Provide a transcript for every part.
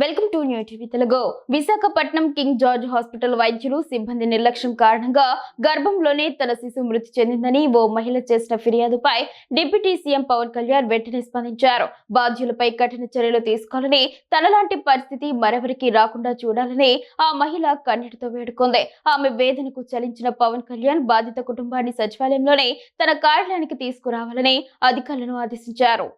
Welcome to new TV Telugu. Visakhapatnam King George hospital వైద్యులు సిబ్బంది నిర్లక్ష్యం కారణంగా గర్భంలోనే తన శిశువు మృతి చెందిందని ఓ మహిళ చేసిన ఫిర్యాదుపై డిప్యూటీ సీఎం పవన్ కళ్యాణ్ వెంటనే స్పందించారు. బాధ్యులపై కఠిన చర్యలు తీసుకోవాలని తనలాంటి పరిస్థితి మరెవరికి రాకుండా చూడాలని ఆ మహిళ కన్నీటితో వేడుకుంది. ఆమె వేదనకు చలించిన పవన్ కళ్యాణ్ బాధిత కుటుంబాన్ని సచివాలయంలోనే తన కార్యాలయానికి తీసుకురావాలని అధికారులను ఆదేశించారు.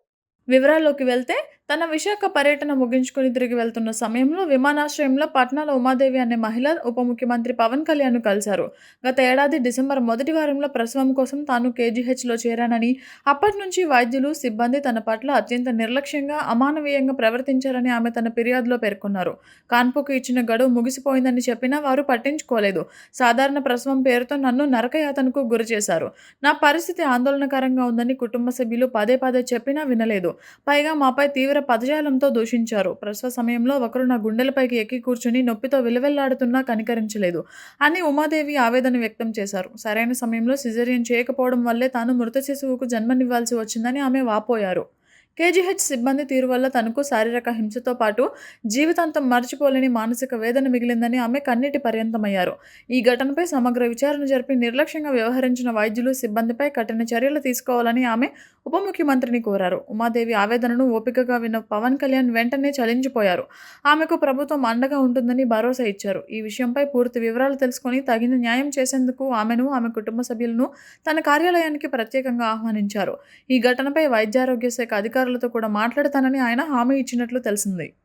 వివరాల్లోకి వెళ్తే తన విశాఖ పర్యటన ముగించుకొని తిరిగి వెళ్తున్న సమయంలో విమానాశ్రయంలో పట్నాల ఉమాదేవి అనే మహిళ ఉప ముఖ్యమంత్రి పవన్ కళ్యాణ్ కలిశారు. గత ఏడాది డిసెంబర్ మొదటి వారంలో ప్రసవం కోసం తాను కేజీహెచ్లో చేరానని అప్పటి నుంచి వైద్యులు సిబ్బంది తన పట్ల అత్యంత నిర్లక్ష్యంగా అమానవీయంగా ప్రవర్తించారని ఆమె తన ఫిర్యాదులో పేర్కొన్నారు. కాన్పుకు ఇచ్చిన గడువు ముగిసిపోయిందని చెప్పినా వారు పట్టించుకోలేదు. సాధారణ ప్రసవం పేరుతో నన్ను నరకయాతనకు గురి చేశారు నా పరిస్థితి ఆందోళనకరంగా ఉందని కుటుంబ సభ్యులు పదే పదే చెప్పినా వినలేదు. పైగా మాపై తీవ్ర పదజాలంతో దూషించారు. ప్రసవ సమయంలో ఒకరు నా గుండెలపైకి ఎక్కి కూర్చుని నొప్పితో విలువెల్లాడుతున్నా కనికరించలేదు అని ఉమాదేవి ఆవేదన వ్యక్తం చేశారు. సరైన సమయంలో సిజరియన్ చేయకపోవడం వల్లే తాను మృత శిశువుకు జన్మనివ్వాల్సి వచ్చిందని ఆమె వాపోయారు. కేజీహెచ్ సిబ్బంది తీరు వల్ల తనకు శారీరక హింసతో పాటు జీవితాంతం మర్చిపోలేని మానసిక వేదన మిగిలిందని ఆమె కన్నీటి పర్యంతమయ్యారు. ఈ ఘటనపై సమగ్ర విచారణ జరిపి నిర్లక్ష్యంగా వ్యవహరించిన వైద్యులు సిబ్బందిపై కఠిన చర్యలు తీసుకోవాలని ఆమె ఉప ముఖ్యమంత్రిని కోరారు. ఉమాదేవి ఆవేదనను ఓపికగా విన్న పవన్ కళ్యాణ్ వెంటనే చలించిపోయారు. ఆమెకు ప్రభుత్వం అండగా ఉంటుందని భరోసా ఇచ్చారు. ఈ విషయంపై పూర్తి వివరాలు తెలుసుకొని తగిన న్యాయం చేసేందుకు ఆమెను ఆమె కుటుంబ సభ్యులను తన కార్యాలయానికి ప్రత్యేకంగా ఆహ్వానించారు. ఈ ఘటనపై వైద్యారోగ్య శాఖ అధికారులతో కూడా మాట్లాడతానని ఆయన హామీ ఇచ్చినట్లు తెలిసింది.